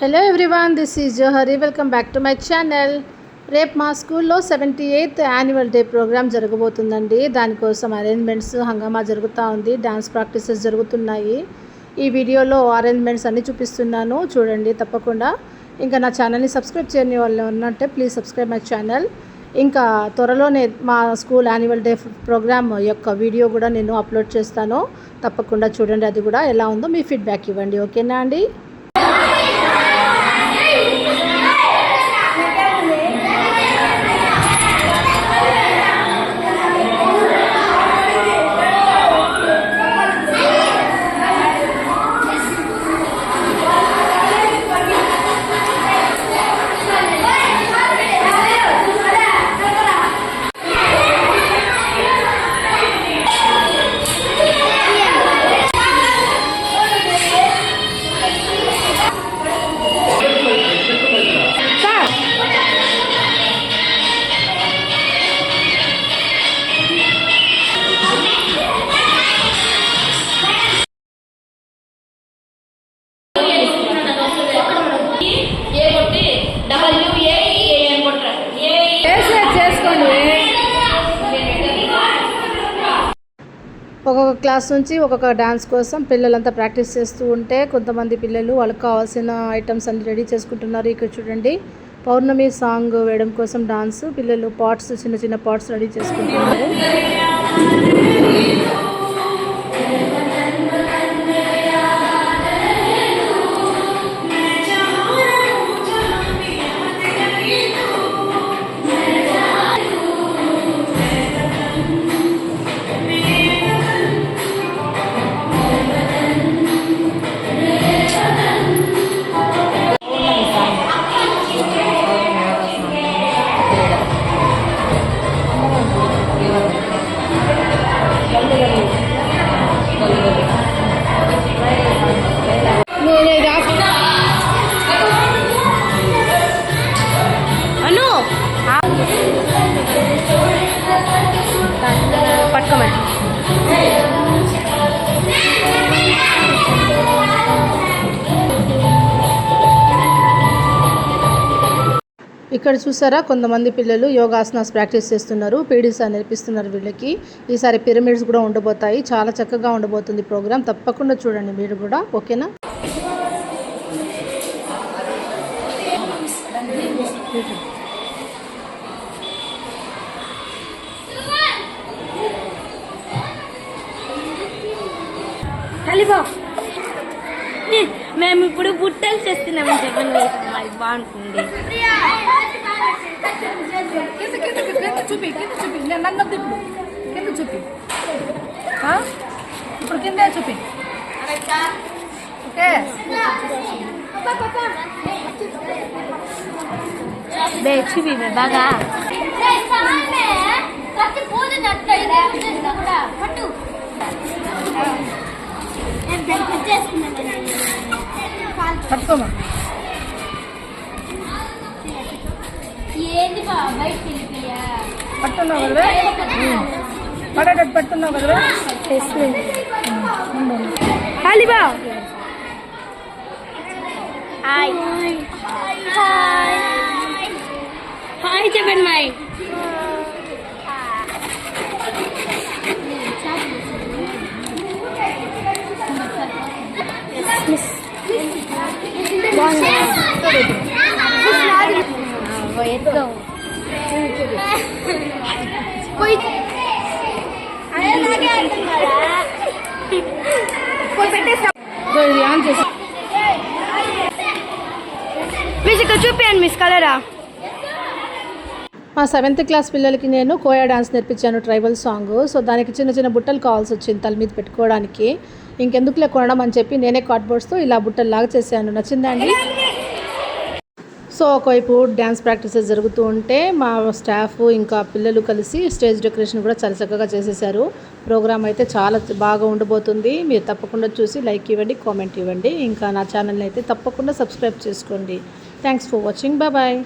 Hello everyone this is Johari welcome back to my channel రేపు మా స్కూల్లో seventy eighth annual day programme జరగబోతుందండి. దానికోసం arrangements హంగామా జరుగుతూ ఉంది. డ్యాన్స్ ప్రాక్టీసెస్ జరుగుతున్నాయి. ఈ వీడియోలో అరేంజ్మెంట్స్ అన్నీ చూపిస్తున్నాను. చూడండి తప్పకుండా. ఇంకా నా ఛానల్ని సబ్స్క్రైబ్ చేయని వాళ్ళు ఉన్నట్టే ప్లీజ్ సబ్స్క్రైబ్ మై ఛానల్ ఇంకా త్వరలోనే మా స్కూల్ యాన్యువల్ డే ప్రోగ్రామ్ యొక్క వీడియో కూడా నేను అప్లోడ్ చేస్తాను. తప్పకుండా చూడండి అది కూడా ఎలా ఉందో మీ ఫీడ్బ్యాక్ ఇవ్వండి. ఓకేనా అండి? ఒక్కొక్క క్లాస్ నుంచి ఒక్కొక్క డాన్స్ కోసం పిల్లలంతా ప్రాక్టీస్ చేస్తూ ఉంటే కొంతమంది పిల్లలు వాళ్ళకి కావాల్సిన ఐటమ్స్ అన్ని రెడీ చేసుకుంటున్నారు. ఇక్కడ చూడండి. పౌర్ణమి సాంగ్ వేయడం కోసం డాన్స్ పిల్లలు పాట్స్ చిన్న చిన్న పాట్స్ రెడీ చేసుకుంటున్నారు. ఇక్కడ చూసారా? కొంతమంది పిల్లలు యోగాసనాస్ ప్రాక్టీస్ చేస్తున్నారు పీడీసా నేర్పిస్తున్నారు వీళ్ళకి. ఈసారి పిరమిడ్స్ కూడా ఉండబోతాయి. చాలా చక్కగా ఉండబోతుంది ప్రోగ్రామ్ తప్పకుండా చూడండి మీరు కూడా. ఓకేనా? కలిబా మేము ఇప్పుడు బుట్టలు చేస్తున్నామని చెప్పండి అది బాగుంటుంది. చూపి కింద చూపి. నన్ను ఇప్పుడు కింద చూపి. ఆ? ఇప్పుడు కిందే చూపి. ఓకే. బే చూపి బాగా. బాబాయ్ తెలిపియా పట్టున్నావు కదరా? పడేటట్టు పట్టున్నావు కదరా? కాలిబా హాయ్. హాయ్. హాయ్ చెప్పండి మాయ్. మిస్ ఇక్కడ చూపించండి మిస్ కలరా మా సెవెంత్ క్లాస్ పిల్లలకి నేను కోయా డాన్స్ నేర్పించాను ట్రైబల్ సాంగ్. సో దానికి చిన్న చిన్న బుట్టలు కావాల్సి వచ్చింది తల మీద పెట్టుకోవడానికి. ఇంకెందుకులే కొనడం అని చెప్పి నేనే కార్డ్బోర్డ్స్తో ఇలా బుట్టల్లాగా చేశాను. నచ్చిందా అండి సో ఒకవైపు డ్యాన్స్ ప్రాక్టీసెస్ జరుగుతూ ఉంటే మా స్టాఫ్ ఇంకా పిల్లలు కలిసి స్టేజ్ డెకరేషన్ కూడా చాలా చక్కగా చేసేసారు ప్రోగ్రామ్ అయితే చాలా బాగా ఉండబోతుంది. మీరు తప్పకుండా చూసి లైక్ ఇవ్వండి కామెంట్ ఇవ్వండి. ఇంకా నా ఛానల్ని అయితే తప్పకుండా సబ్స్క్రైబ్ చేసుకోండి. Thanks for watching bye bye